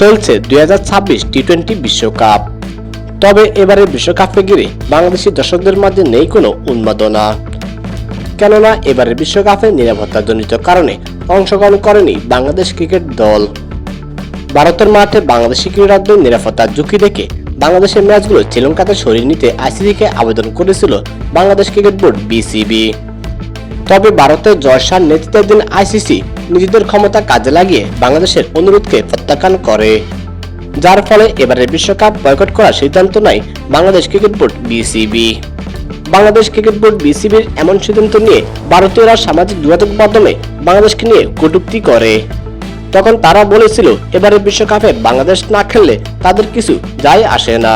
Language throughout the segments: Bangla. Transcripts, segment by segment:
চলছে দুই টি টোয়েন্টি বিশ্বকাপ। তবে এবারের বিশ্বকাপকে ঘিরে বাংলাদেশি দর্শকদের মাঝে নেই কোনো উন্মাদনা। কেননা এবারের বিশ্বকাপে নিরাপত্তা নিরাপত্তাজনিত কারণে অংশগ্রহণ করেনি বাংলাদেশ ক্রিকেট দল। ভারতের মাঠে বাংলাদেশি ক্রীড়াদের নিরাপত্তার ঝুঁকি দেখে বাংলাদেশের ম্যাচগুলো শ্রীলঙ্কাতে সরিয়ে নিতে আইসিসিকে আবেদন করেছিল বাংলাদেশ ক্রিকেট বোর্ড বিসিবি। তবে ভারতের জয়সার নেতৃত্বাধীন আইসিসি নিজেদের ক্ষমতা কাজে লাগিয়ে বাংলাদেশের অনুরোধকে প্রত্যাখ্যান করে। যার ফলে এবারের বিশ্বকাপ বয়কট করার সিদ্ধান্ত নেয় Bangladesh cricket board BCB. Bangladesh cricket board বিসিবির এমন সিদ্ধান্ত নিয়ে ভারতীয়রা সামাজিক যোগাযোগ মাধ্যমে বাংলাদেশকে নিয়ে কটুক্তি করে। তখন তারা বলেছিল এবারে বিশ্বকাপে বাংলাদেশ না খেললে তাদের কিছু যায় আসে না।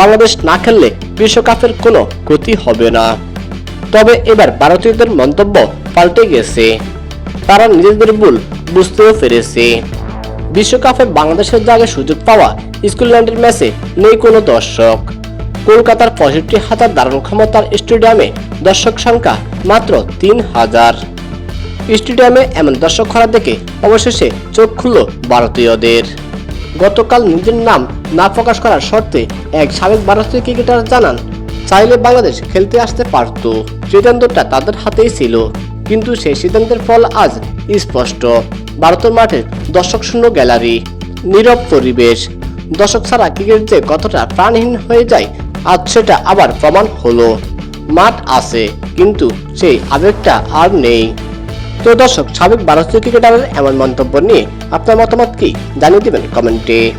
বাংলাদেশ না খেললে বিশ্বকাপের কোনো ক্ষতি হবে না। তবে এবার ভারতীয়দের মন্তব্য পাল্টে গেছে। তারা নিজেদের ভুল বুঝতেও পেরেছে। বিশ্বকাপে বাংলাদেশের জায়গায় সুযোগ পাওয়া স্কটল্যান্ডের ম্যাচে নেই কোনো দর্শক। কলকাতার পঁয়ষট্টি হাজার দারুণ ক্ষমতার স্টেডিয়ামে দর্শক সংখ্যা মাত্র তিন হাজার। স্টেডিয়ামে এমন দর্শক খরা দেখে অবশেষে চোখ খুলল ভারতীয়দের। গতকাল নিজের নাম না প্রকাশ করার শর্তে এক সাবেক ভারতীয় ক্রিকেটার জানান, চাইলে বাংলাদেশ খেলতে আসতে পারত। সিদ্ধান্তটা তাদের হাতেই ছিল। কিন্তু সেই সিদ্ধান্তের ফল আজ স্পষ্ট। ভারতের মাঠে দর্শক শূন্য গ্যালারি, নীরব পরিবেশ। দর্শক ছাড়া ক্রিকেট যে কতটা প্রাণহীন হয়ে যায়, আজ সেটা আবার প্রমাণ হলো। মাঠ আছে, কিন্তু সেই আবেগটা আর নেই। তো দর্শক, সাবেক ভারতীয় ক্রিকেটারের এমন মন্তব্য নিয়ে আপনার মতামত কি? জানিয়ে দেবেন কমেন্টে।